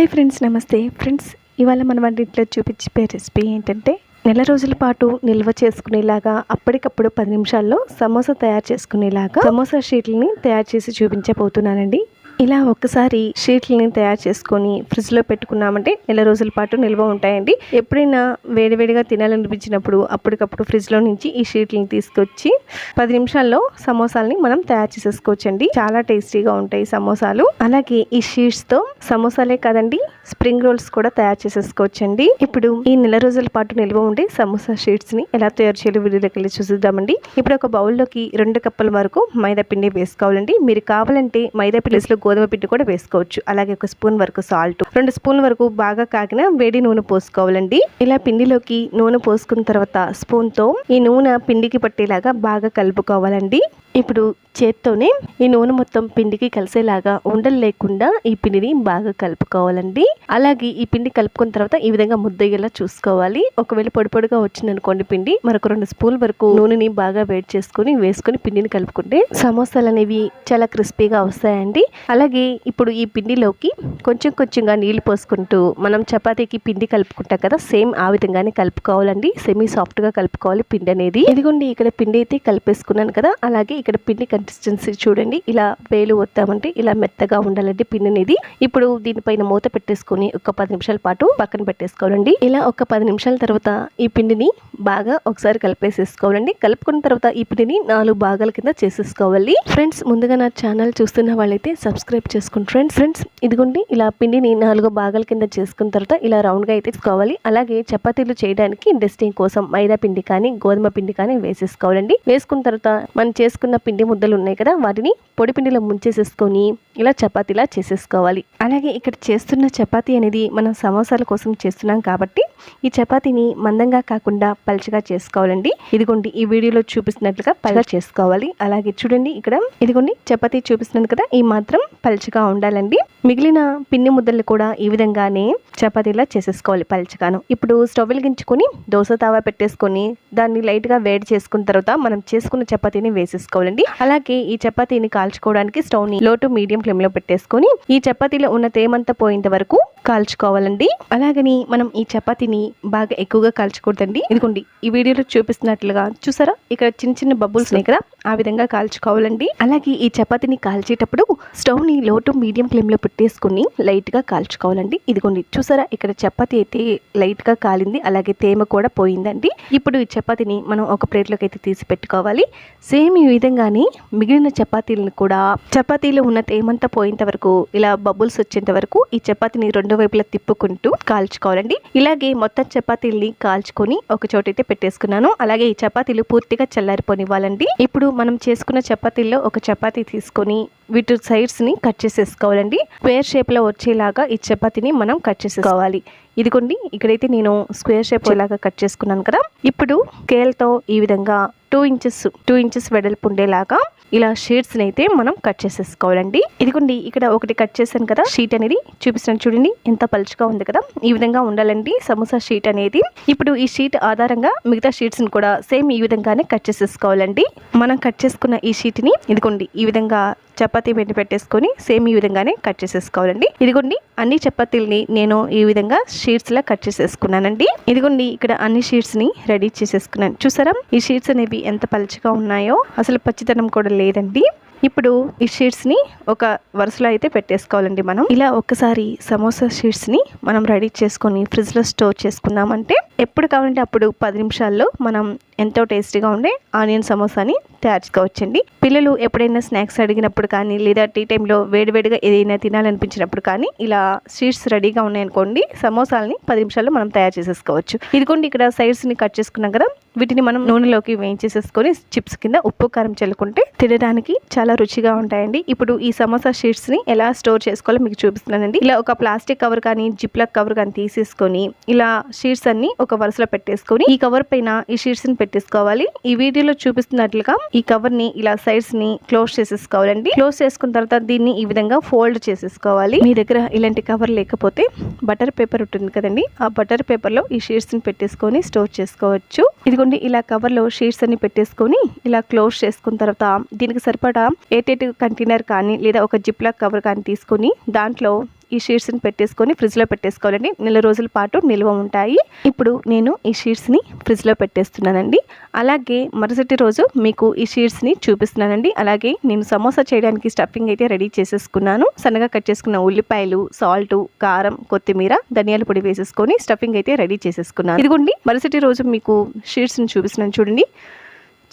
Hi friends నమస్తే. Friends ఇవాళ మనం వంటింట్లో చూపించే రెసిపీ ఏంటంటే నెల రోజుల పాటు నిల్వ చేసుకునేలాగా అప్పటికప్పుడు పది నిమిషాల్లో సమోసా తయారు చేసుకునేలాగా సమోసా షీట్లని తయారు చేసి చూపించబోతున్నానండి. ఇలా ఒక్కసారి షీట్లని తయారు చేసుకొని ఫ్రిడ్జ్లో పెట్టుకున్నామంటే నెల రోజుల పాటు నిల్వ ఉంటాయండి. ఎప్పుడైనా వేడివేడిగా తినాలనిపించినప్పుడు అప్పటికప్పుడు ఫ్రిడ్జ్లో నుంచి ఈ షీట్లని తీసుకొచ్చి పది నిమిషాల్లో సమోసాలని మనం తయారు చేసేసుకోవచ్చండి. చాలా టేస్టీగా ఉంటాయి సమోసాలు. అలాగే ఈ షీట్స్తో సమోసాలే కాదండి స్ప్రింగ్ రోల్స్ కూడా తయారు చేసేసుకోవచ్చండి. ఇప్పుడు ఈ నెల రోజుల పాటు నిల్వ ఉండే సమోసా షీట్స్ని ఎలా తయారు చేయాలో వీడియోలోకి వెళ్ళి చూసిద్దామండి. ఇప్పుడు ఒక బౌల్లోకి రెండు కప్పుల వరకు మైదా పిండి వేసుకోవాలండి. మీరు కావాలంటే మైదా పిండిలో గోధుమ పిండి కూడా వేసుకోవచ్చు. అలాగే ఒక స్పూన్ వరకు సాల్ట్. రెండు స్పూన్ వరకు బాగా కాగిన వేడి నూనె పోసుకోవాలండి. ఇలా పిండిలోకి నూనె పోసుకున్న తర్వాత స్పూన్తో ఈ నూనె పిండికి పట్టేలాగా బాగా కలుపుకోవాలండి. ఇప్పుడు చేత్తోనే ఈ నూనె మొత్తం పిండికి కలిసేలాగా ఉండలు లేకుండా ఈ పిండిని బాగా కలుపుకోవాలండి. అలాగే ఈ పిండి కలుపుకున్న తర్వాత ఈ విధంగా ముద్దయ్యేలా చూసుకోవాలి. ఒకవేళ పొడి పొడిగా వచ్చిందనుకోండి పిండి మరొక రెండు స్పూన్ వరకు నూనెని బాగా వేడి చేసుకొని వేసుకుని పిండిని కలుపుకుంటే సమోసాలు అనేవి చాలా క్రిస్పీగా వస్తాయండి. అలాగే ఇప్పుడు ఈ పిండిలోకి కొంచెం కొంచెంగా నీళ్ళు పోసుకుంటూ మనం చపాతీకి పిండి కలుపుకుంటాం కదా సేమ్ ఆ విధంగానే కలుపుకోవాలండి. సెమీ సాఫ్ట్గా కలుపుకోవాలి పిండి అనేది. ఇదిగోండి ఇక్కడ పిండి అయితే కలిపేసుకున్నాను కదా అలాగే ఇక్కడ పిండి కన్సిస్టెన్సీ చూడండి. ఇలా వేలు వస్తామంటే ఇలా మెత్తగా ఉండాలండి పిండి అనేది ఇప్పుడు దీనిపైన మూత పెట్టేసుకొని ఒక పది నిమిషాల పాటు పక్కన పెట్టేసుకోవాలండి. ఇలా ఒక పది నిమిషాల తర్వాత ఈ పిండిని బాగా ఒకసారి కలిపేసేసుకోవాలండి. కలుపుకున్న తర్వాత ఈ పిండిని నాలుగు భాగాల కింద చేసేసుకోవాలి. ఫ్రెండ్స్ ముందుగా నా ఛానల్ చూస్తున్న వాళ్ళైతే సబ్స్క్రైబ్ చేసుకోండి ఫ్రెండ్స్ ఫ్రెండ్స్ ఇదిగోండి. ఇలా పిండిని నాలుగు భాగాల కింద చేసుకున్న తర్వాత ఇలా రౌండ్గా అయితే తీసుకోవాలి. అలాగే చపాతీలు చేయడానికి డెస్టింగ్ కోసం మైదా పిండి కానీ గోధుమ పిండి కానీ వేసేసుకోవాలండి. వేసుకున్న తర్వాత మనం చేసుకున్న పిండి ముద్దలు ఉన్నాయి కదా వాటిని పొడి పిండిలో ముంచేసేసుకొని ఇలా చపాతీలా చేసేసుకోవాలి. అలాగే ఇక్కడ చేస్తున్న చపాతీ అనేది మనం సమోసాల కోసం చేస్తున్నాం కాబట్టి ఈ చపాతీని మందంగా కాకుండా పలుచగా చేసుకోవాలండి. ఇదిగోండి ఈ వీడియోలో చూపిస్తున్నట్లుగా పలుచగా చేసుకోవాలి. అలాగే చూడండి ఇక్కడ ఇదిగోండి చపాతీ చూపిస్తున్నాను కదా ఈ మాత్రం పలుచగా ఉండాలండి. మిగిలిన పిండి ముద్దలు కూడా ఈ విధంగానే చపాతీలా చేసేసుకోవాలి పలుచగాను. ఇప్పుడు స్టవ్ వెలిగించుకొని దోశ తావా పెట్టేసుకొని దాన్ని లైట్గా వేడి చేసుకున్న తర్వాత మనం చేసుకున్న చపాతీని వేసేసుకోవాలి. వేసేసుకోవాలండి అలాగే ఈ చపాతీని కాల్చుకోవడానికి స్టవ్ని లో టు మీడియం ఫ్లేమ్లో పెట్టేసుకొని ఈ చపాతీలో ఉన్న తేమంతా పోయేంత వరకు కాల్చుకోవాలండి. అలాగని మనం ఈ చపాతీని బాగా ఎక్కువగా కాల్చకూడదండి. ఇదిగోండి ఈ వీడియోలో చూపిస్తున్నట్లుగా చూసారా? ఇక్కడ చిన్న చిన్న బబుల్స్ ఉన్నాయి కదా ఆ విధంగా కాల్చుకోవాలండి. అలాగే ఈ చపాతీని కాల్చేటప్పుడు స్టవ్ని లో టు మీడియం ఫ్లేమ్లో పెట్టేసుకుని లైట్గా కాల్చుకోవాలండి. ఇదిగోండి చూసారా? ఇక్కడ చపాతీ అయితే లైట్గా కాలింది అలాగే తేమ కూడా పోయిందండి. ఇప్పుడు ఈ చపాతీని మనం ఒక ప్లేట్లోకి అయితే తీసి పెట్టుకోవాలి. సేమ్ ఈ విధంగానే మిగిలిన చపాతీలను కూడా చపాతీలో ఉన్న తేమంతా పోయేంత వరకు ఇలా బబుల్స్ వచ్చేంత వరకు ఈ చపాతీని రెండు వైపులా తిప్పుకుంటూ కాల్చుకోవాలండి. ఇలాగే మొత్తం చపాతీల్ని కాల్చుకొని ఒక చోట అయితే పెట్టేసుకున్నాను. అలాగే ఈ చపాతీలు పూర్తిగా చల్లారిపోనివ్వాలండి. ఇప్పుడు మనం చేసుకున్న చపాతీల్లో ఒక చపాతీ తీసుకొని వీటి సైడ్స్ని కట్ చేసేసుకోవాలండి. స్క్వేర్ షేప్లో వచ్చేలాగా ఈ చపాతీని మనం కట్ చేసేసుకోవాలి. ఇదిగోండి ఇక్కడైతే నేను స్క్వేర్ షేప్ లాగా కట్ చేసుకున్నాను కదా. ఇప్పుడు స్కేల్తో ఈ విధంగా టూ ఇంచెస్ టూ ఇంచెస్ వెడల్పు ఉండేలాగా ఇలా షీట్స్ని అయితే మనం కట్ చేసేసుకోవాలండి. ఇదిగోండి ఇక్కడ ఒకటి కట్ చేశాను కదా షీట్ అనేది చూపిస్తాను చూడండి ఎంత పలుచగా ఉంది కదా. ఈ విధంగా ఉండాలండి సమోసా షీట్ అనేది. ఇప్పుడు ఈ షీట్ ఆధారంగా మిగతా షీట్స్ని కూడా సేమ్ ఈ విధంగానే కట్ చేసేసుకోవాలండి. మనం కట్ చేసుకున్న ఈ షీట్ని ఇదిగోండి ఈ విధంగా చపాతీ వెంట పెట్టేసుకొని సేమ్ ఈ విధంగానే కట్ చేసేసుకోవాలండి. ఇదిగోండి అన్ని చపాతీలని నేను ఈ విధంగా షీట్స్ లా కట్ చేసేసుకున్నానండి. ఇదిగోండి ఇక్కడ అన్ని షీట్స్ని రెడీ చేసేసుకున్నాను. చూసారా? ఈ షీట్స్ అనేవి ఎంత పలుచగా ఉన్నాయో అసలు పచ్చితనం కూడా లేదండి. ఇప్పుడు ఈ షీట్స్ని ఒక వరుసలో అయితే పెట్టేసుకోవాలండి మనం. ఇలా ఒక్కసారి సమోసా షీట్స్ని మనం రెడీ చేసుకొని ఫ్రిడ్జ్లో స్టోర్ చేసుకున్నామంటే ఎప్పుడు కావాలంటే అప్పుడు పది నిమిషాల్లో మనం ఎంతో టేస్టీగా ఉండే ఆనియన్ సమోసాని తయారు చేసుకోవచ్చండి. పిల్లలు ఎప్పుడైనా స్నాక్స్ అడిగినప్పుడు కానీ లేదా టీ టైంలో వేడివేడిగా ఏదైనా తినాలనిపించినప్పుడు కానీ ఇలా షీట్స్ రెడీగా ఉన్నాయనుకోండి సమోసాలని పది నిమిషాల్లో మనం తయారు చేసేసుకోవచ్చు. ఇదిగోండి ఇక్కడ సైడ్స్ని కట్ చేసుకున్నాం కదా వీటిని మనం నూనెలోకి వేయించేసేసుకొని చిప్స్ కింద ఉప్పు కారం చల్లుకుంటే తినడానికి చాలా రుచిగా ఉంటాయండి. ఇప్పుడు ఈ సమోసా షీట్స్ని ఎలా స్టోర్ చేసుకోవాలో మీకు చూపిస్తున్నానండి. ఇలా ఒక ప్లాస్టిక్ కవర్ కానీ జిప్లక్ కవర్ కానీ తీసేసుకొని ఇలా షీట్స్ అన్ని ఒక వరుసలో పెట్టేసుకొని ఈ కవర్ పైన ఈ షీట్స్ని పెట్టేసుకోవాలి. ఈ వీడియోలో చూపిస్తున్నట్లుగా ఈ కవర్ని ఇలా సైడ్స్ని క్లోజ్ చేసేసుకోవాలండి. క్లోజ్ చేసుకున్న తర్వాత దీన్ని ఈ విధంగా ఫోల్డ్ చేసేసుకోవాలి. మీ దగ్గర ఇలాంటి కవర్ లేకపోతే బటర్ పేపర్ ఉంటుంది కదండి. ఆ బటర్ పేపర్లో ఈ షీట్స్ని పెట్టేసుకొని స్టోర్ చేసుకోవచ్చు. ఇదిగోండి ఇలా కవర్లో షీట్స్ అన్ని పెట్టేసుకొని ఇలా క్లోజ్ చేసుకున్న తర్వాత దీనికి సరిపడా ఎయిట్ కంటైనర్ కానీ లేదా ఒక జిప్లాక్ కవర్ కానీ తీసుకొని దాంట్లో ఈ షీట్స్ని పెట్టేసుకొని ఫ్రిడ్జ్లో పెట్టేసుకోవాలండి. నెల రోజుల పాటు నిల్వ ఉంటాయి. ఇప్పుడు నేను ఈ షీట్స్ని ఫ్రిడ్జ్లో పెట్టేస్తున్నానండి. అలాగే మరుసటి రోజు మీకు ఈ షీట్స్ని చూపిస్తున్నానండి. అలాగే నేను సమోసా చేయడానికి స్టఫింగ్ అయితే రెడీ చేసేసుకున్నాను. సన్నగా కట్ చేసుకున్న ఉల్లిపాయలు సాల్ట్ కారం కొత్తిమీర ధనియాల పొడి వేసేసుకొని స్టఫింగ్ అయితే రెడీ చేసేసుకున్నాను. ఇదిగోండి మరుసటి రోజు మీకు షీట్స్ని చూపిస్తున్నాను చూడండి.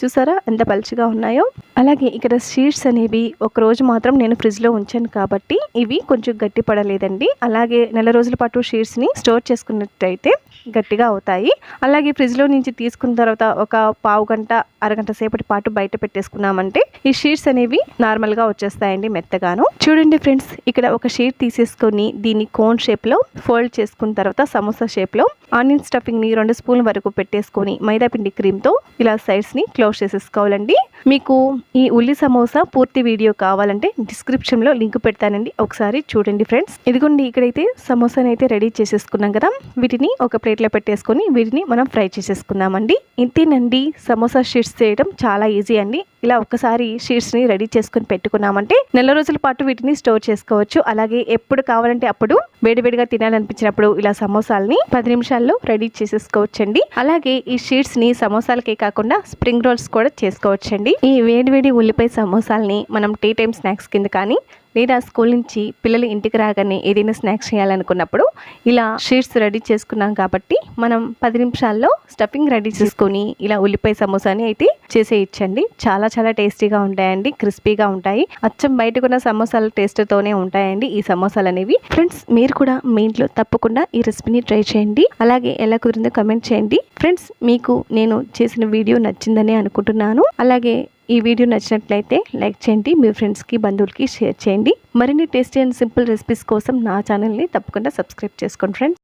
చూసారా? ఎంత పలుచగా ఉన్నాయో. అలాగే ఇక్కడ షీట్స్ అనేవి ఒక రోజు మాత్రం నేను ఫ్రిడ్జ్లో ఉంచాను కాబట్టి ఇవి కొంచెం గట్టి పడలేదండి. అలాగే నెల రోజుల పాటు షీట్స్ని స్టోర్ చేసుకున్నట్టయితే గట్టిగా అవుతాయి. అలాగే ఫ్రిడ్జ్లో నుంచి తీసుకున్న తర్వాత ఒక పావు గంట అరగంట సేపటి పాటు బయట పెట్టేసుకున్నామంటే ఈ షీట్స్ అనేవి నార్మల్గా వచ్చేస్తాయండి మెత్తగాను. చూడండి ఫ్రెండ్స్ ఇక్కడ ఒక షీట్ తీసేసుకొని దీన్ని కోన్ షేప్లో ఫోల్డ్ చేసుకున్న తర్వాత సమోసా షేప్లో ఆనియన్ స్టఫింగ్ని రెండు స్పూన్ల వరకు పెట్టేసుకొని మైదా పిండి క్రీమ్తో ఇలా సైడ్స్ని క్లోజ్ చేసేసుకోవాలండి. మీకు ఈ ఉల్లి సమోసా పూర్తి వీడియో కావాలంటే డిస్క్రిప్షన్లో లింక్ పెడతానండి. ఒకసారి చూడండి ఫ్రెండ్స్. ఇదిగోండి ఇక్కడైతే సమోసాని అయితే రెడీ చేసేసుకున్నాం కదా. వీటిని ఒక ప్లేట్లో పెట్టేసుకొని వీటిని మనం ఫ్రై చేసేసుకుందామండి. ఇంతేనండి సమోసా షీట్స్ చేయడం చాలా ఈజీ అండి. ఇలా ఒక్కసారి షీట్స్ని రెడీ చేసుకుని పెట్టుకున్నామంటే నెల రోజుల పాటు వీటిని స్టోర్ చేసుకోవచ్చు. అలాగే ఎప్పుడు కావాలంటే అప్పుడు వేడివేడిగా తినాలనిపించినప్పుడు ఇలా సమోసాలని పది నిమిషాల్లో రెడీ చేసేసుకోవచ్చండి. అలాగే ఈ షీట్స్ని సమోసాలకే కాకుండా స్ప్రింగ్ రోల్ కూడా చేసుకోవచ్చండి. ఈ వేడివేడి ఉల్లిపాయ సమోసాలని మనం టీ టైం స్నాక్స్ కింద కానీ లేదా స్కూల్ నుంచి పిల్లలు ఇంటికి రాగానే ఏదైనా స్నాక్స్ చేయాలనుకున్నప్పుడు ఇలా షీట్స్ రెడీ చేసుకున్నాం కాబట్టి మనం పది నిమిషాల్లో స్టఫింగ్ రెడీ చేసుకొని ఇలా ఉల్లిపాయ సమోసాని అయితే చేసేయచ్చండి. చాలా చాలా టేస్టీగా ఉంటాయండి క్రిస్పీగా ఉంటాయి. అచ్చం బయటకున్న సమోసాల టేస్ట్తోనే ఉంటాయండి ఈ సమోసాలు అనేవి ఫ్రెండ్స్ మీరు కూడా మీ ఇంట్లో తప్పకుండా ఈ రెసిపీని ట్రై చేయండి. అలాగే ఎలా కుదిరిందో కమెంట్ చేయండి. ఫ్రెండ్స్ మీకు నేను చేసిన వీడియో నచ్చిందని అనుకుంటున్నాను. అలాగే ఈ వీడియో నచ్చినట్లయితే లైక్ చేయండి మీ ఫ్రెండ్స్కి బంధువులకి షేర్ చేయండి. మరిన్ని టేస్టీ అండ్ సింపుల్ రెసిపీస్ కోసం నా ఛానల్ని తప్పకుండా సబ్స్క్రైబ్ చేసుకోండి ఫ్రెండ్స్.